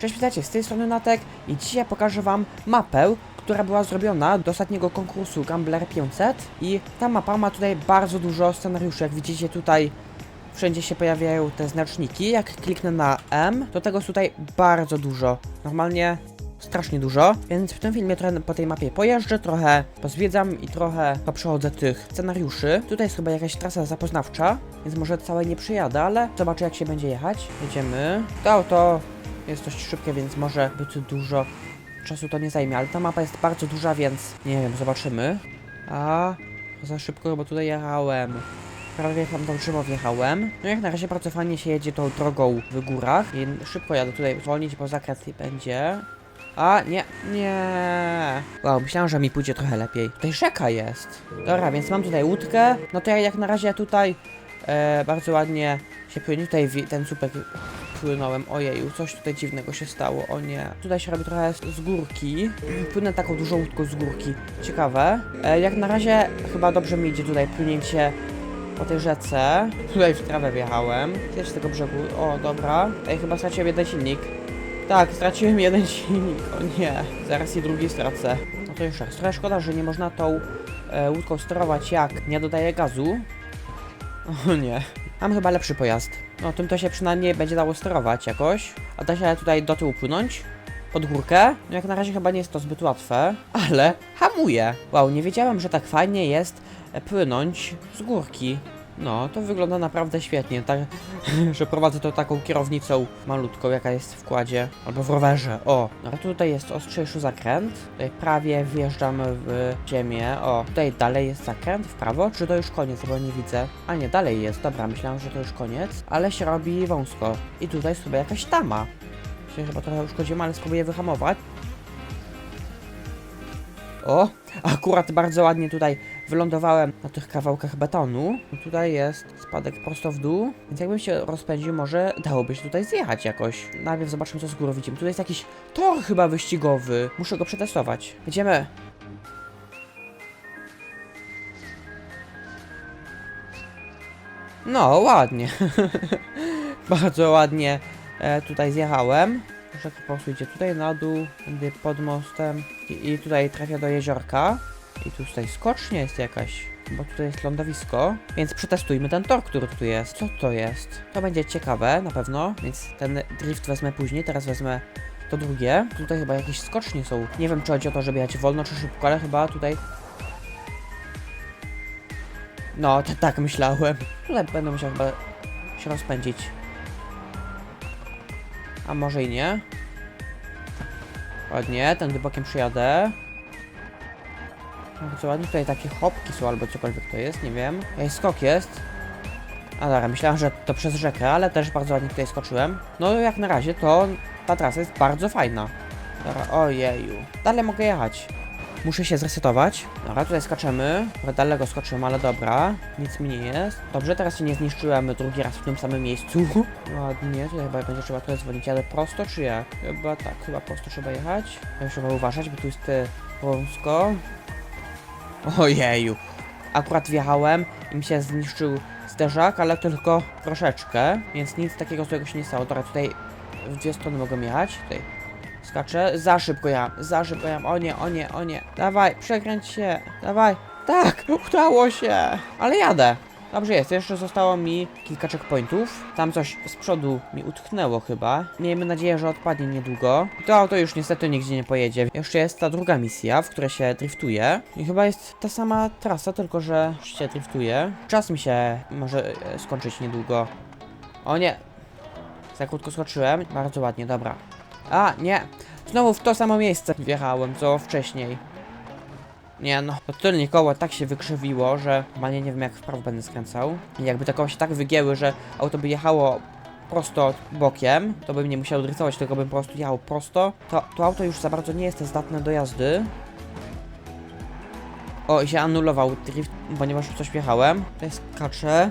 Cześć witajcie, z tej strony Natek i dzisiaj pokażę wam mapę, która była zrobiona do ostatniego konkursu Gambler 500 i ta mapa ma tutaj bardzo dużo scenariuszy, jak widzicie tutaj wszędzie się pojawiają te znaczniki, jak kliknę na M, to tego jest tutaj bardzo dużo, normalnie strasznie dużo, więc w tym filmie trochę po tej mapie pojeżdżę, trochę pozwiedzam i trochę poprzechodzę tych scenariuszy. Tutaj jest chyba jakaś trasa zapoznawcza, więc może całej nie przyjadę, ale zobaczę jak się będzie jechać. Jedziemy. To auto jest dość szybkie, więc może być dużo czasu to nie zajmie, ale ta mapa jest bardzo duża, więc nie wiem, zobaczymy. A za szybko, bo tutaj jechałem. Prawie tam do drzewo wjechałem. No jak na razie bardzo fajnie się jedzie tą drogą w górach. I szybko jadę tutaj zwolnić, bo zakręt będzie. A, nie, nie. Wow, myślałem, że mi pójdzie trochę lepiej. Tutaj rzeka jest. Dobra, więc mam tutaj łódkę. No to ja jak na razie tutaj e, bardzo ładnie się płynie. Tutaj ten słupek płynąłem. Ojeju, coś tutaj dziwnego się stało. O nie. Tutaj się robi trochę z- górki. Płynę taką dużą łódką z górki. Ciekawe. E, jak na razie chyba dobrze mi idzie tutaj płynięcie po tej rzece. Tutaj w trawę wjechałem. Zjedź z tego brzegu. O, dobra. Ej, chyba straciłem jeden silnik. Tak, straciłem jeden silnik. O nie. Zaraz i drugi stracę. No to jeszcze raz. Trochę szkoda, że nie można tą e, łódką sterować jak nie dodaje gazu. O nie. Mam chyba lepszy pojazd. No tym to się przynajmniej będzie dało sterować jakoś. A da się tutaj do tyłu płynąć? Pod górkę? No jak na razie chyba nie jest to zbyt łatwe, ale hamuje. Wow, nie wiedziałem, że tak fajnie jest e, płynąć z górki. No, to wygląda naprawdę świetnie, tak, że prowadzę to taką kierownicą malutką, jaka jest w kładzie, albo w rowerze, o. No, tutaj jest ostrzejszy zakręt, tutaj prawie wjeżdżam w ziemię, o. Tutaj dalej jest zakręt w prawo, czy to już koniec, bo nie widzę. A nie, dalej jest, dobra, myślałem, że to już koniec, ale się robi wąsko. I tutaj jest chyba jakaś tama. Się chyba trochę uszkodziłem, ale spróbuję wyhamować. O, akurat bardzo ładnie tutaj wylądowałem na tych kawałkach betonu. Tutaj jest spadek prosto w dół, więc jakbym się rozpędził, może dałoby się tutaj zjechać jakoś. Najpierw zobaczmy, co z góry widzimy. Tutaj jest jakiś tor chyba wyścigowy. Muszę go przetestować. Jedziemy. No, ładnie. Bardzo ładnie e, tutaj zjechałem. Rzeka po prostu idzie tutaj na dół, pod mostem i, i tutaj trafia do jeziorka. I tu tutaj skocznia jest jakaś, bo tutaj jest lądowisko. Więc przetestujmy ten tor, który tu jest. Co to jest? To będzie ciekawe na pewno, więc ten drift wezmę później, teraz wezmę to drugie. Tutaj chyba jakieś skocznie są. Nie wiem, czy chodzi o to, żeby jechać wolno czy szybko, ale chyba tutaj... No, tak myślałem. Tutaj będę musiał chyba się rozpędzić. A może i nie? Ładnie, tędy bokiem przyjadę. Bardzo ładnie, tutaj takie hopki są albo cokolwiek to jest, nie wiem. Ej, skok jest. A dobra, myślałem, że to przez rzekę, ale też bardzo ładnie tutaj skoczyłem. No jak na razie to ta trasa jest bardzo fajna. Dobra, ojeju. Dalej mogę jechać. Muszę się zresetować. Dobra, tutaj skaczemy. Trochę daleko skoczyłem, ale dobra. Nic mi nie jest. Dobrze, teraz się nie zniszczyłem drugi raz w tym samym miejscu. Ładnie, tutaj chyba będzie trzeba tutaj dzwonić, ale prosto czy jak? Chyba tak, chyba prosto trzeba jechać. Tutaj Trzeba uważać, bo tu jest e, wąsko. Ojeju. Akurat wjechałem i mi się zniszczył zderzak, ale tylko troszeczkę, więc nic takiego złego się nie stało. Dobra, tutaj w dwie strony mogę jechać. Tutaj skaczę. Za szybko jam, za szybko jam. O nie, o nie, o nie. Dawaj, przekręć się. Dawaj. Tak, udało się. Ale jadę. Dobrze jest, jeszcze zostało mi kilka checkpointów. Tam coś z przodu mi utknęło chyba. Miejmy nadzieję, że odpadnie niedługo. To auto już niestety nigdzie nie pojedzie. Jeszcze jest ta druga misja, w której się driftuje. I chyba jest ta sama trasa, tylko że się driftuje. Czas mi się może e, skończyć niedługo. O nie. Za krótko skoczyłem. Bardzo ładnie, dobra. A, nie. Znowu w to samo miejsce wjechałem, co wcześniej. Nie no, to tylnie koło tak się wykrzywiło, że normalnie nie wiem jak w prawo będę skręcał. I jakby te koła się tak wygięły, że auto by jechało prosto bokiem, to bym nie musiał driftować, tylko bym po prostu jechał prosto. To, to auto już za bardzo nie jest zdatne do jazdy. O, i się anulował drift, ponieważ w coś wjechałem. Tutaj skaczę.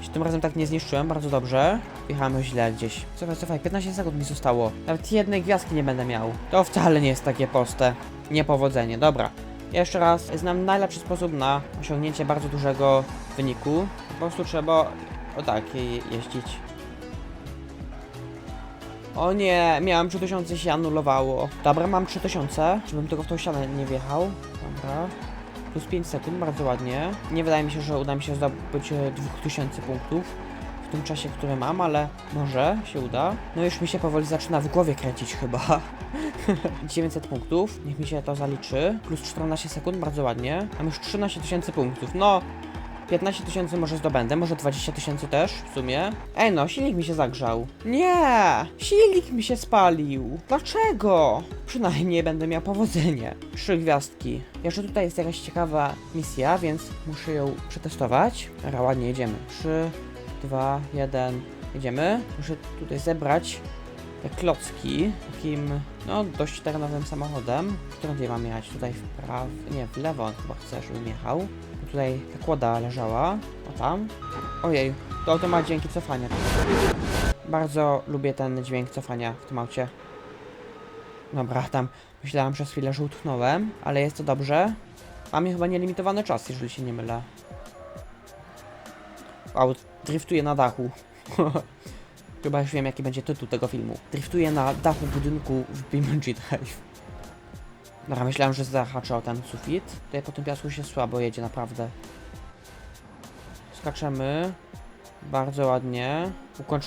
Się tym razem tak nie zniszczyłem, bardzo dobrze. Wjechałem źle gdzieś. Cofaj, cofaj, 15 sekund mi zostało. Nawet jednej gwiazdki nie będę miał. To wcale nie jest takie proste. Niepowodzenie, dobra. Jeszcze raz, znam najlepszy sposób na osiągnięcie bardzo dużego wyniku. Po prostu trzeba o tak je jeździć. O nie, miałem 3000 się anulowało. Dobra, mam 3000, żebym tylko w tą ścianę nie wjechał. Dobra. Plus 5 sekund, bardzo ładnie. Nie wydaje mi się, że uda mi się zdobyć e, 2000 punktów w tym czasie, który mam, ale może się uda. No już mi się powoli zaczyna w głowie kręcić chyba. 900 punktów, niech mi się to zaliczy. Plus 14 sekund, bardzo ładnie. Mam już 13 tysięcy punktów. No, 15 tysięcy może zdobędę, może 20 tysięcy też w sumie. Ej no, silnik mi się zagrzał. Nie! Silnik mi się spalił. Dlaczego? Przynajmniej będę miał powodzenie. Trzy gwiazdki. Jeszcze tutaj jest jakaś ciekawa misja, więc muszę ją przetestować. Dobra, ładnie jedziemy. 3, 2, 1, jedziemy. Muszę tutaj zebrać te klocki takim, no, dość terenowym samochodem. Którędy mam jechać? Tutaj w prawo, nie, w lewo chyba chce, żebym jechał. Tutaj ta kłoda leżała, o tam. Ojej, to auto ma dźwięki cofania. Bardzo lubię ten dźwięk cofania w tym aucie. Dobra, tam myślałem przez chwilę, że utknąłem, ale jest to dobrze. Mam chyba nielimitowany czas, jeżeli się nie mylę. Wow, driftuje na dachu. Chyba już wiem, jaki będzie tytuł tego filmu. Driftuje na dachu budynku w BeamNG Drive. Dobra, myślałem, że zahaczę o ten sufit. Tutaj po tym piasku się słabo jedzie, naprawdę. Skaczemy. Bardzo ładnie. Ukończ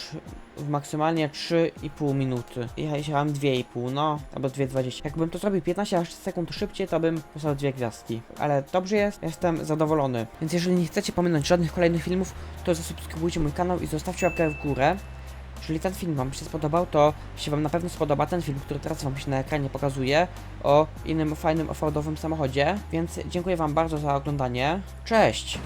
w maksymalnie 3,5 minuty. Ja jechałem 2,5, no, albo 2,20. Jakbym to zrobił 15 aż sekund szybciej, to bym dostał dwie gwiazdki. Ale dobrze jest, jestem zadowolony. Więc jeżeli nie chcecie pominąć żadnych kolejnych filmów, to zasubskrybujcie mój kanał i zostawcie łapkę w górę. Jeżeli ten film Wam się spodobał, to się Wam na pewno spodoba ten film, który teraz Wam się na ekranie pokazuje o innym fajnym offroadowym samochodzie. Więc dziękuję Wam bardzo za oglądanie. Cześć!